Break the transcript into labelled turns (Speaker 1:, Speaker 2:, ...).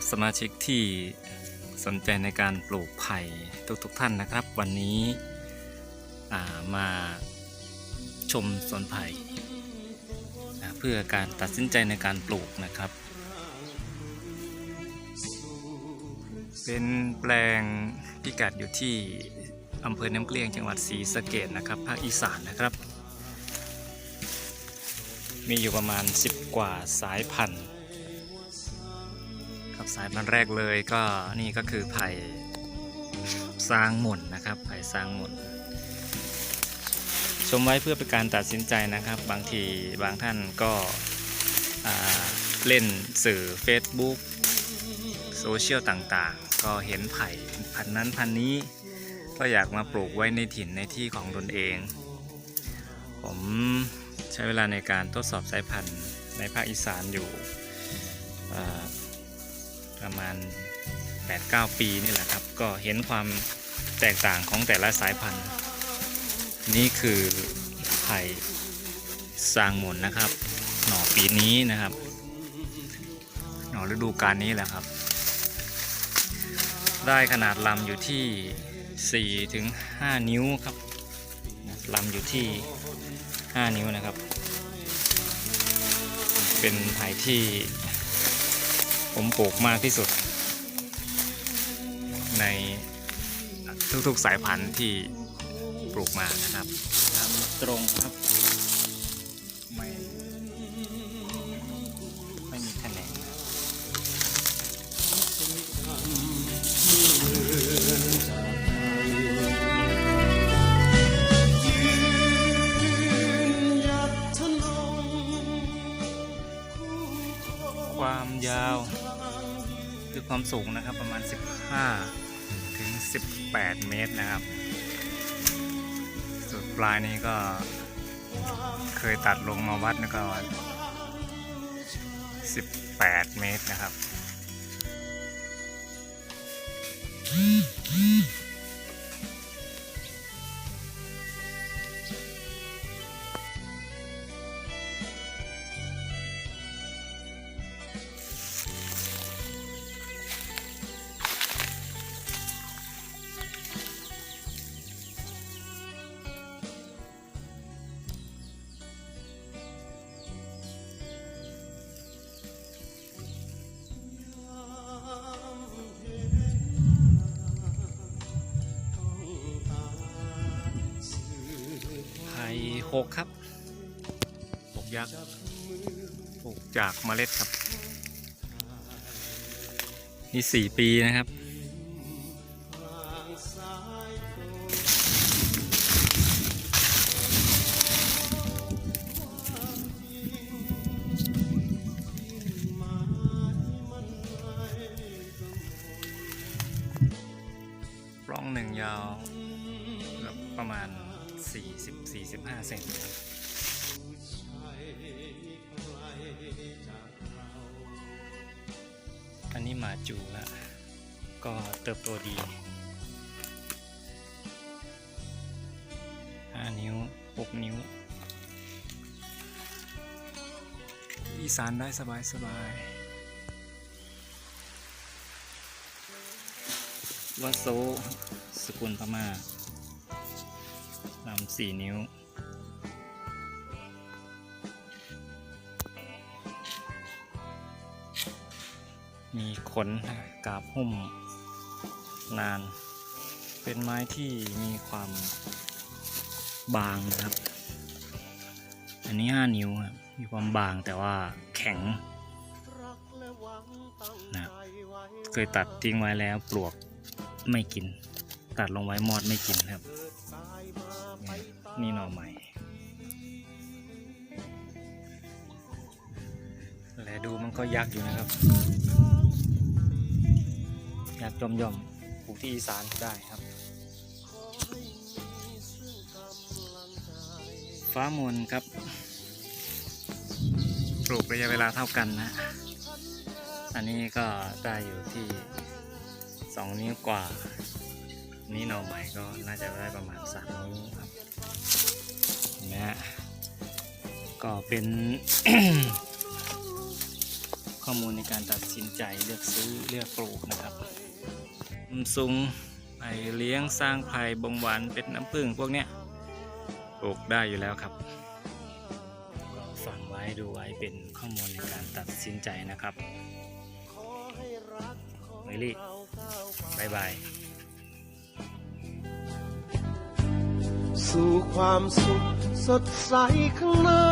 Speaker 1: รับสมาชิกที่สนใจในการปลูกไผ่ทุกๆทท่านนะครับ วันนี้ามาชมสวนไผ่เพื่อการตัดสินใจในการปลูกนะครับ เป็นแปลงพิกัดอยู่ที่อำเภอน้ำเกลี้ยงจังหวัดศรีสะเกดนะครับ ภาคอีสานนะครับ มีอยู่ประมาณ 10 กว่าสายพันธุ์ สายพันธุ์แรกเลยก็นี่ก็คือไผ่ซางหม่นนะครับ ไผ่ซางหม่นชมไว้เพื่อเป็นการตัดสินใจนะครับ บางทีบางท่านก็เล่นสื่อ Facebook โซเชียลต่างๆ ก็เห็นไผ่พันนั้นพันนี้ ก็อยากมาปลูกไว้ในถิ่นในที่ของตนเอง ผมใช้เวลาในการทดสอบสายพันธุ์ในภาคอีสานอยู่ ประมาณ 8-9 ปีนี่แหละครับ ก็เห็นความแตกต่างของแต่ละสายพันธุ์ นี่คือไผ่ซางหมุนนะครับ หน่อปีนี้นะครับ หน่อฤดูกาลนี้แหละครับ ได้ขนาดลำอยู่ที่4ถึง5นิ้วครับลำอยู่ที่ 5 นิ้วนะครับ เป็นไผ่ที่ ผมปลูกมากที่สุด ในทุกๆสายพันธุ์ที่ปลูกมานะครับตามตรงครับไม่ไม่ ความยาวคือความสูงนะครับประมาณ 15 ถึง 18 เมตรนะครับสุดปลายนี้ก็เคยตัดลงมาวัดแล้วก็ 18 เมตรนะครับ หกครับหกยักษ์ปลูกจากเมล็ดครับ นี่สี่ปีนะครับปล้องหนึ่งยาวแบบประมาณ 45 เซนอันนี้หมาจูละก็เติบโตดี 5 นิ้ว 6 นิ้ว อีสานได้สบายสบายวัดโซสกุลพม่าลำสี่นิ้ว มีขนกาบหุ้มนาน เป็นไม้ที่มีความบางนะครับ อันนี้ 5 นิ้วครับมีความบางแต่ว่าแข็งนะเคยตัดทิ้งไว้แล้วปลวกไม่กิน ตัดลงไว้มอดไม่กินครับ นี่หน่อใหม่ และดูมันก็ยักอยู่นะครับ ยักษ์จอมย่อมปลูกที่อีสานได้ครับ ฟ้ามนครับ ปลูกระยะเวลาเท่ากันนะ อันนี้ก็ได้อยู่ที่2นิ้วกว่า นี่หน่อใหม่ก็น่าจะได้ประมาณ3นิ้วครับเห็นไหมฮะก็เป็นคข้อมูลในการตัดสินใจเลือกซื้อเลือกปลูกนะครับ อืมซุงไผ่เลี้ยงสร้างไผ่บงหวานเป็นน้ำผึ้งพวกเนี้ยปลูกได้อยู่แล้วครับก็ฟังไว้ดูไว้เป็นข้อมูลในการตัดสินใจนะครับเมลี่บายบาย
Speaker 2: สู่ความสุขสดใสข้างหน้า